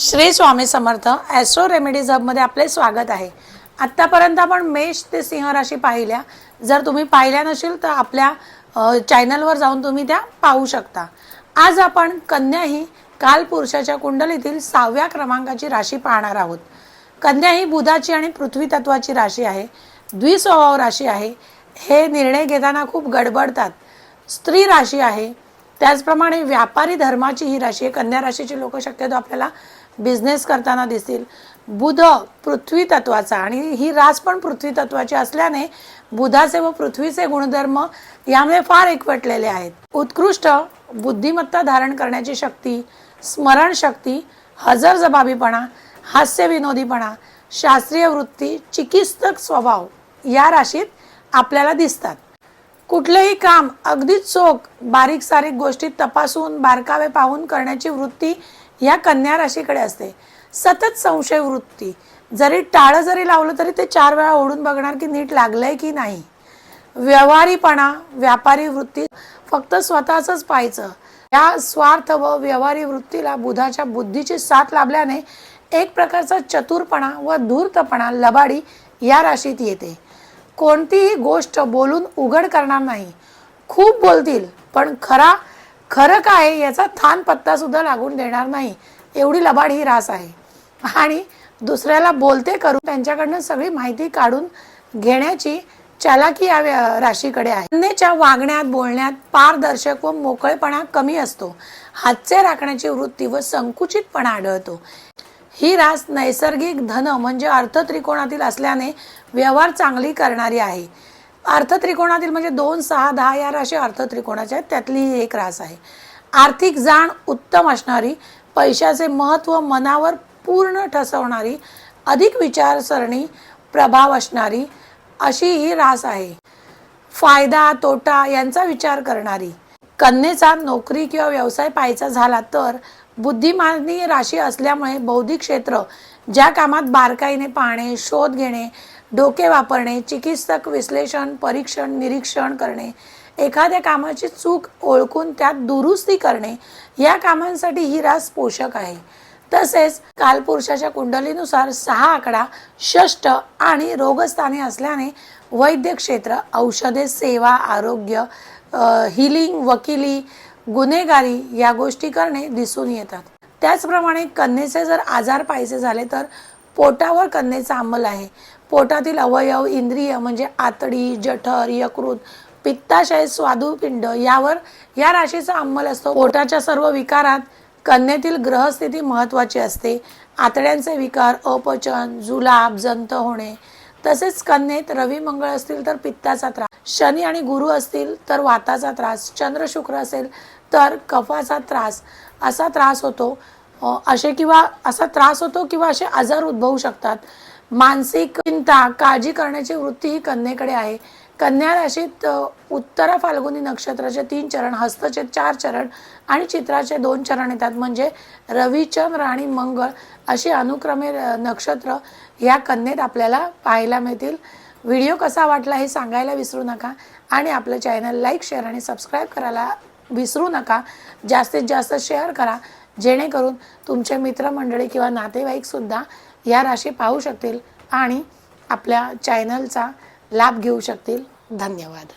Shri Swami Samarth astro remedies हबमध्ये आपले स्वागत आहे. आत्तापर्यंत आपण मेष ते सिंह राशी पाहिल्या. जर तुम्ही पाहिल्या नसेल तर आपल्या चॅनलवर जाऊन तुम्ही त्या पाहू शकता. आज आपण कन्या ही कालपुरुषाच्या कुंडलीतील सहाव्या क्रमांकाची राशी पाहणार आहोत. कन्या ही बुधाची आणि पृथ्वी तत्वाची राशी आहे. द्विस्वभाव राशी आहे. हे निर्णय घेताना खूप गडबडतात. स्त्री राशी आहे. त्याचप्रमाणे व्यापारी धर्माची ही राशी आहे कन्या राशीची लोक शक्यतो आपल्याला बिझनेस करताना दिसतील. बुध पृथ्वी तत्वाचा आणि ही रास पण पृथ्वी तत्वाची असल्याने बुधाचे व पृथ्वीचे गुणधर्म यामुळे फार एकवटलेले आहेत. उत्कृष्ट बुद्धिमत्ता धारण करण्याची शक्ती स्मरणशक्ती हजरजबाबीपणा हास्य विनोदीपणा शास्त्रीय वृत्ती चिकित्सक स्वभाव या राशीत आपल्याला दिसतात. कुठलंही काम अगदी चोख बारीक सारीक गोष्टी तपासून बारकावे पाहून करण्याची वृत्ती ह्या कन्या राशीकडे असते. सतत संशय वृत्ती. जरी टाळं जरी लावलं तरी ते चार वेळा ओढून बघणार की नीट लागलंय की नाही. व्यवहारीपणा व्यापारी वृत्ती फक्त स्वतःच पाहायचं. या स्वार्थ व व्यवहारी वृत्तीला बुधाच्या बुद्धीची साथ लाभल्याने एक प्रकारचा चतुरपणा व धूर्तपणा लबाडी या राशीत येते. कोणतीही गोष्ट बोलून उघड करणार नाही. खूप बोलतील पण खरा खरं काय याचा थान पत्ता सुद्धा लागून देणार नाही. एवढी लबाड ही रास आहे. आणि दुसऱ्याला बोलते करून त्यांच्याकडनं सगळी माहिती काढून घेण्याची चालाकी या राशीकडे आहे. कन्येच्या वागण्यात बोलण्यात पारदर्शक व मोकळेपणा कमी असतो. हातचे राखण्याची वृत्ती व संकुचितपणा आढळतो. ही रास नैसर्गिक धन म्हणजे अर्थत्रिकोणातील असल्याने व्यवहार चांगली करणारी आहे. अर्थत्रिकोणातील म्हणजे दोन सहा दहा या राशी अर्थत्रिकोणाच्या आहेत. त्यातली ही एक रास आहे. आर्थिक जाण उत्तम असणारी पैशाचे महत्त्व मनावर पूर्ण ठसवणारी अधिक विचारसरणी प्रभाव असणारी अशी ही रास आहे. फायदा तोटा यांचा विचार करणारी कन्येचा नोकरी किंवा व्यवसाय पाहायचा झाला तर बुद्धिमानी राशी असल्यामुळे बौद्धिक क्षेत्र ज्या कामात बारकाईने पाहणे शोध घेणे डोके वापरणे चिकित्सक विश्लेषण परीक्षण निरीक्षण करणे एखाद्या कामाची चूक ओळखून त्यात दुरुस्ती करणे या कामांसाठी ही रास पोषक आहे. तसेच कालपुरुषाच्या कुंडलीनुसार सहा आकडा षष्ट आणि रोगस्थानी असल्याने वैद्य क्षेत्र औषधे सेवा आरोग्य हिलिंग वकिली गुन्हेगारी या गोष्टी करणे दिसून येतात. त्याचप्रमाणे कन्येचे जर आजार पाहिजे झाले तर पोटावर कन्येचा अंमल आहे. पोटातील अवयव इंद्रिय म्हणजे आतडी जठर यकृत पित्ताशय स्वादुपिंड यावर या राशीचा अंमल असतो. पोटाच्या सर्व विकारात कन्येतील ग्रहस्थिती महत्वाची असते. आतड्यांचे विकार अपचन जुलाब जंत होणे तसेच कन्येत रवी मंगळ असतील तर पित्ताचा त्रास. शनी आणि गुरु असतील तर वाताचा त्रास चंद्र शुक्र असेल तर कफाचा त्रास. असा त्रास होतो. असे किंवा असा त्रास होतो किंवा असे आजार उद्भवू शकतात. मानसिक चिंता काळजी करण्याची वृत्ती ही कन्येकडे आहे. कन्या राशीत उत्तर उत्तरा फाल्गुनी नक्षत्राचे तीन चरण हस्तचे चार चरण आणि चित्राचे दोन चरण येतात. म्हणजे रविचंद्र आणि मंगळ अशी अनुक्रमे नक्षत्र या कन्येत आपल्याला पाहायला मिळतील. व्हिडिओ कसा वाटला हे सांगायला विसरू नका आणि आपलं चॅनल लाईक शेअर आणि सबस्क्राईब करायला विसरू नका. जास्तीत जास्त शेअर करा जेणेकरून तुमचे मित्रमंडळी किंवा नातेवाईकसुद्धा या राशी पाहू शकतील आणि आपल्या चॅनलचा लाभ घेऊ शकतील. धन्यवाद.